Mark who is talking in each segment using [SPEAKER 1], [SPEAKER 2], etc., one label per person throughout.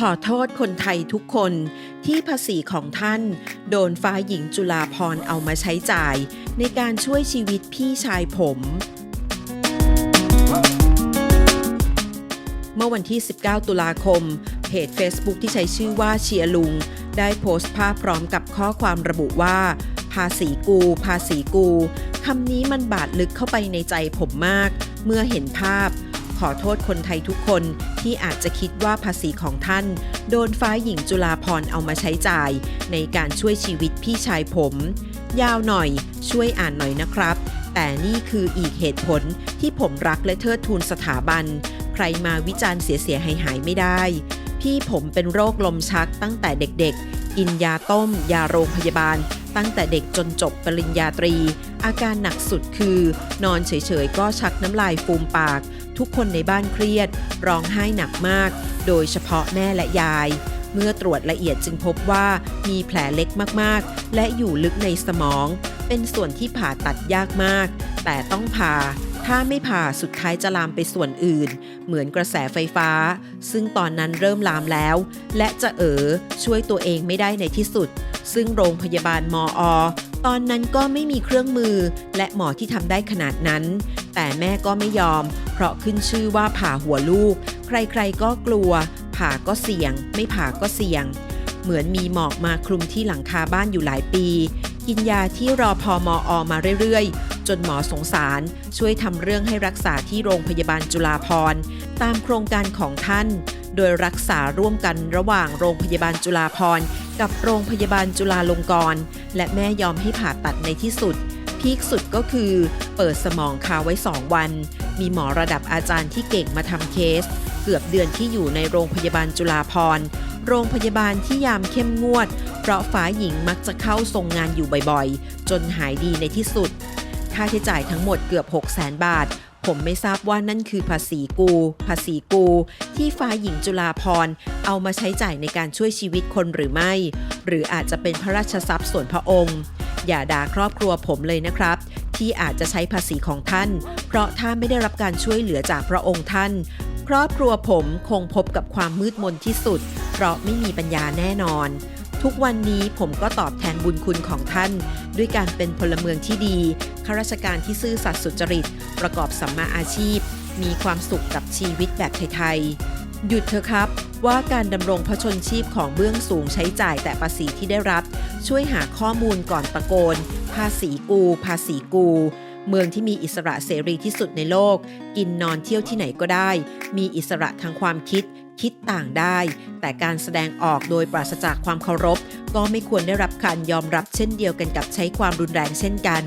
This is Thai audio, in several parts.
[SPEAKER 1] ขอโทษคนไทยทุกคนที่ภาษีของท่าน โดนฟ้าหญิงจุฬาพรเอามาใช้จ่าย ในการช่วยชีวิตพี่ชายผม เมื่อวันที่ 19 ตุลาคม เพจ Facebook ที่ใช้ชื่อว่าเชียร์ลุง ได้โพสต์ภาพพร้อมกับข้อความระบุว่า ภาษีกู ภาษีกูคำนี้มันบาดลึกเข้าไปในใจผมมาก เมื่อเห็นภาพ ขอโทษคนไทยทุกคนที่อาจจะคิดว่าภาษีของท่าน โดนฟ้าหญิงจุฬาพรเอามาใช้จ่าย ในการช่วยชีวิตพี่ชายผม ยาวหน่อย ช่วยอ่านหน่อยนะครับ แต่นี่คืออีกเหตุผลที่ผมรักและเทิดทูนสถาบัน ใครมาวิจารณ์เสียเสียหายหายๆไม่ได้ พี่ผมเป็นโรคลมชักตั้งแต่เด็กๆกินยาต้ม ยาโรงพยาบาล ตั้งแต่เด็กจนจบปริญญาตรี อาการหนักสุดคือ นอนเฉยๆ ก็ชักน้ำลายฟูมปาก ทุกคนในบ้านเครียด ร้องไห้หนักมาก โดยเฉพาะแม่และยาย เมื่อตรวจละเอียดจึงพบว่ามีแผลเล็กมากๆ และอยู่ลึกในสมอง เป็นส่วนที่ผ่าตัดยากมาก แต่ต้องผ่าถ้าไม่ผ่าสุดท้ายจะลามไปส่วนอื่น เหมือนกระแสไฟฟ้า ซึ่งตอนนั้นเริ่มลามแล้ว และจะเอ๋อช่วยตัวเองไม่ได้ในที่สุด ซึ่งโรงพยาบาลมอ ตอนนั้นก็ไม่มีเครื่องมือและหมอที่ทำได้ขนาดนั้น แต่แม่ก็ไม่ยอม เพราะขึ้นชื่อว่าผ่าหัวลูก ใครๆก็กลัว ผ่าก็เสี่ยง ไม่ผ่าก็เสี่ยง เหมือนมีหมอกมาคลุมที่หลังคาบ้านอยู่หลายปี กินยาที่รอพอมออมาเรื่อยๆ จนหมอสงสารช่วยทำเรื่องให้รักษาที่โรงพยาบาลจุฬาภรตามโครงการของท่าน โดยรักษาร่วมกันระหว่างโรงพยาบาลจุฬาภร กับโรงพยาบาลจุฬาลงกรณ์และแม่ยอมให้ผ่าตัดในที่สุด พีคสุดก็คือ เปิดสมองคาไว้ 2 วัน มีหมอระดับอาจารย์ที่เก่งมาทำเคส เกือบเดือนที่อยู่ในโรงพยาบาลจุฬาภรโรงพยาบาลที่ยามเข้มงวด เพราะฟ้าหญิงมักจะเข้าทรงงานอยู่บ่อยๆ จนหายดีในที่สุด ค่าใช้จ่ายทั้งหมดเกือบ 6 0 0 0 0 0 บาท ผมไม่ทราบว่านั่นคือภาษีกู ภาษีกู ที่ฟ้าหญิงจุฬาพรณ์เอามาใช้จ่ายในการช่วยชีวิตคนหรือไม่ หรืออาจจะเป็นพระราชทรัพย์ส่วนพระองค์ อย่าด่าครอบครัวผมเลยนะครับ ที่อาจจะใช้ภาษีของท่าน เพราะถ้าไม่ได้รับการช่วยเหลือจากพระองค์ท่าน ครอบครัวผมคงพบกับความมืดมนที่สุด เพราะไม่มีปัญญาแน่นอนทุกวันนี้ผมก็ตอบแทนบุญคุณของท่าน ด้วยการเป็นพลเมืองที่ดี ข้าราชการที่ซื่อสัตย์สุจริต ประกอบสัมมาอาชีพ มีความสุขกับชีวิตแบบไทยๆ หยุดเถอะครับว่าการดำรงพระชนชีพของเบื้องสูงใช้จ่ายแต่ภาษีที่ได้รับ ช่วยหาข้อมูลก่อนตะโกน ภาษีกู ภาษีกู เมืองที่มีอิสระเสรีที่สุดในโลก กินนอนเที่ยวที่ไหนก็ได้ มีอิสระทางความคิด คิดต่างได้ แต่การแสดงออกโดยปราศจากความเคารพ ก็ไม่ควรได้รับการยอมรับเช่นเดียวกันกับใช้ความรุนแรงเช่นกัน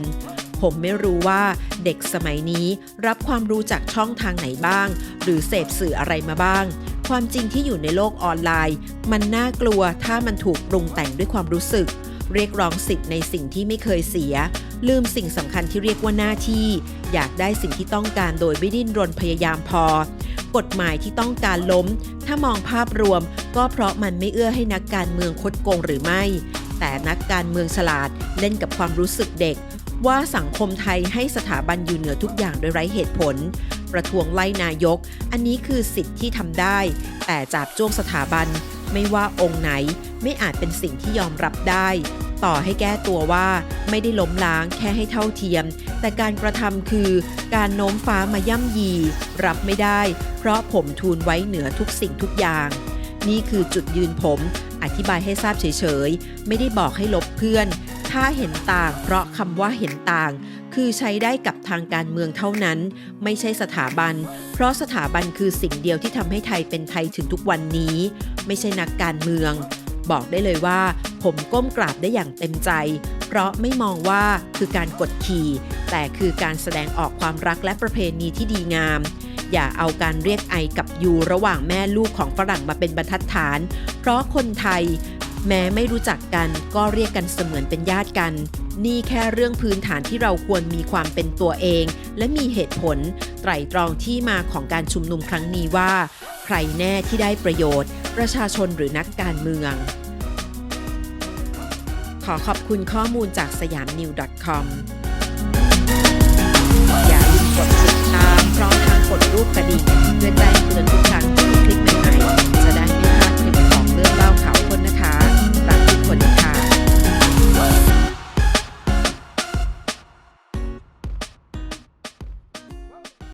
[SPEAKER 1] ผมไม่รู้ว่าเด็กสมัยนี้รับความรู้จากช่องทางไหนบ้าง หรือเสพสื่ออะไรมาบ้าง ความจริงที่อยู่ในโลกออนไลน์ มันน่ากลัวถ้ามันถูกปรุงแต่งด้วยความรู้สึก เรียกร้องสิทธิ์ในสิ่งที่ไม่เคยเสีย ลืมสิ่งสำคัญที่เรียกว่าหน้าที่ อยากได้สิ่งที่ต้องการโดยไม่ดิ้นรนพยายามพอกฎหมายที่ต้องการล้ม ถ้ามองภาพรวม ก็เพราะมันไม่เอื้อให้นักการเมืองคดโกงหรือไม่ แต่นักการเมืองฉลาดเล่นกับความรู้สึกเด็ก ว่าสังคมไทยให้สถาบันอยู่เหนือทุกอย่างโดยไร้เหตุผล ประท้วงไล่นายก อันนี้คือสิทธิ์ที่ทำได้ แต่จับจ้วงสถาบัน ไม่ว่าองค์ไหนไม่อาจเป็นสิ่งที่ยอมรับได้ ต่อให้แก้ตัวว่าไม่ได้ล้มล้างแค่ให้เท่าเทียม แต่การกระทำคือ การโน้มฟ้ามาย่ำยี รับไม่ได้ เพราะผมทูลไว้เหนือทุกสิ่งทุกอย่าง นี่คือจุดยืนผม อธิบายให้ทราบเฉยๆ ไม่ได้บอกให้ลบเพื่อน ถ้าเห็นต่าง เพราะคำว่าเห็นต่าง คือใช้ได้กับทางการเมืองเท่านั้น ไม่ใช่สถาบัน เพราะสถาบันคือสิ่งเดียวที่ทำให้ไทยเป็นไทยถึงทุกวันนี้ ไม่ใช่นักการเมือง บอกได้เลยว่า ผมก้มกราบได้อย่างเต็มใจ เพราะไม่มองว่าคือการกดขี่ แต่คือการแสดงออกความรักและประเพณีที่ดีงามอย่าเอาการเรียกไอกับยูระหว่างแม่ลูกของฝรั่งมาเป็นบรรทัดฐาน เพราะคนไทย แม้ไม่รู้จักกันก็เรียกกันเสมือนเป็นญาติกัน นี่แค่เรื่องพื้นฐานที่เราควรมีความเป็นตัวเอง และมีเหตุผล ไตรตรองที่มาของการชุมนุมครั้งนี้ว่า ใครแน่ที่ได้ประโยชน์ ประชาชนหรือนักการเมือง ขอขอบคุณข้อมูลจากสยามนิว .com อย่าลืมกดติดตามพร้อมทางกดรูปกระดิ่งเพื่อแจ้งเตือนทุกครั้งที่มีคลิปใหม่จะได้